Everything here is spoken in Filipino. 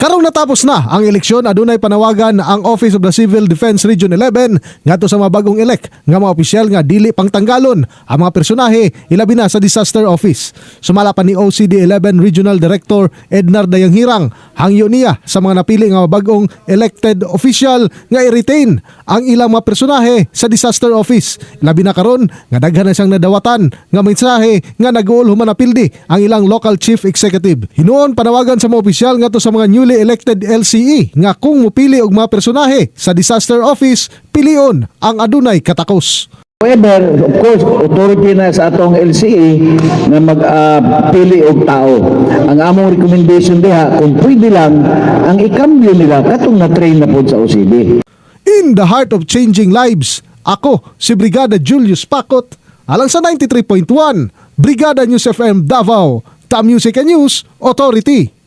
Karong natapos na ang eleksyon adunay panawagan ang Office of the Civil Defense Region 11 ngadto sa mga bagong elect nga mga opisyal nga dili pangtanggalon ang mga personahe ilabi na sa disaster office. Sumala pa ni OCD 11 Regional Director Ednar Dayanghirang hangyo niya sa mga napili nga bagong elected official nga i-retain ang ilang mga personahe sa disaster office. Labi na karon nga daghan na siyang nadawatan nga mensahe nga nag-uol human apildi ang ilang local chief executive. Hinuon panawagan sa mga opisyal ngadto sa mga newly elected LCE nga kung mupili og mga personahe sa disaster office, pilion ang adunay katakos. However, of course, authority na sa atong LCA na mag-pili og tao. Ang among recommendation diha, kung pwede lang, ang ikambyo nila katong na-train na po sa OCD. In the heart of changing lives, ako si Brigada Julius Pakot, alang sa 93.1, Brigada News FM Davao, The Music and News Authority.